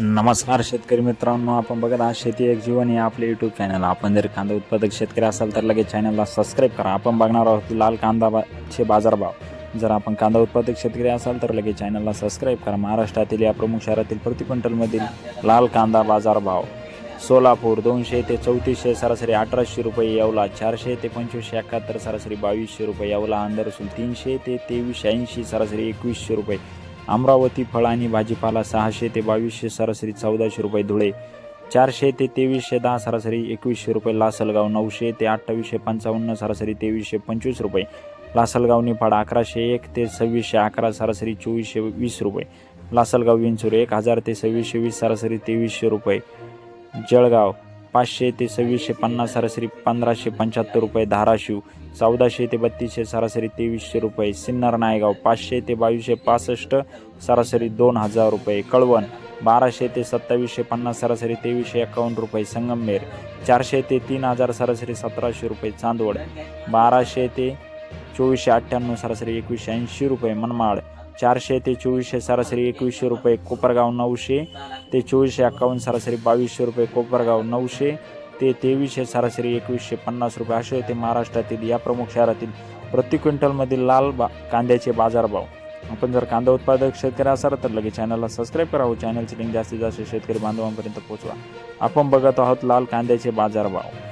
नमस्कार शेतकरी मित्रांनो आपण बघत आहात शेती एक जीवन हे आपले यूट्यूब चॅनल आपण जर कांदा उत्पादक शेतकरी असाल तर लगेच चॅनलला सबस्क्राईब करा. आपण बघणार आहोत लाल कांदा बा- चे बाजारभाव. जर आपण कांदा उत्पादक शेतकरी असाल तर लगेच चॅनलला सबस्क्राईब करा. महाराष्ट्रातील या प्रमुख शहरातील प्रति क्विंटलमधील लाल कांदा बाजारभाव. सोलापूर दोनशे ते चौतीसशे सरासरी अठराशे रुपये येवला. चारशे ते पंचवीसशे एकाहत्तर सरासरी बावीसशे रुपये येवला. अंदरसूल तीनशे ते तेवीसशे ऐंशी सरासरी एकवीसशे रुपये अमरावती फळ आणि भाजीपाला सहाशे ते बावीसशे सरासरी चौदाशे रुपये धुळे चारशे ते तेवीसशे दहा सरासरी एकवीसशे रुपये लासलगाव नऊशे ते अठ्ठावीसशे पंचावन्न सरासरी तेवीसशे पंचवीस रुपये लासलगाव निफाड अकराशे एक ते सव्वीसशे अकरा सरासरी चोवीसशे वीस रुपये लासलगाव विंचूर एक हजार ते सव्वीसशे वीस सरासरी तेवीसशे रुपये जळगाव पाचशे ते सव्वीसशे पन्नास सरासरी पंधराशे पंच्याहत्तर रुपये धाराशिव चौदाशे ते बत्तीसशे सरासरी तेवीसशे रुपये सिन्नर नायगाव पाचशे ते बावीसशे पासष्ट सरासरी दोन हजार रुपये कळवण बाराशे ते सत्तावीसशे पन्नास सरासरी तेवीसशे एकावन्न रुपये संगमनेर चारशे ते तीन हजार सरासरी सतराशे रुपये चांदवड बाराशे ते चोवीसशे अठ्ठ्याण्णव सरासरी एकवीसशे ऐंशी रुपये मनमाड चारशे ते चोवीसशे सरासरी एकवीसशे रुपये कोपरगाव नऊशे ते चोवीसशे एकावन्न सरासरी बावीसशे रुपये कोपरगाव नऊशे ते तेवीसशे सरासरी एकवीसशे पन्नास रुपये. असे होते महाराष्ट्रातील या प्रमुख शहरातील प्रति क्विंटलमधील लाल बा कांद्याचे बाजारभाव. आपण जर कांदा उत्पादक शेतकरी असाल तर लगेच चॅनलला सबस्क्राईब करावं चॅनलची लिंक जास्तीत जास्त शेतकरी बांधवांपर्यंत पोहोचवा. आपण बघत आहोत लाल कांद्याचे बाजारभाव.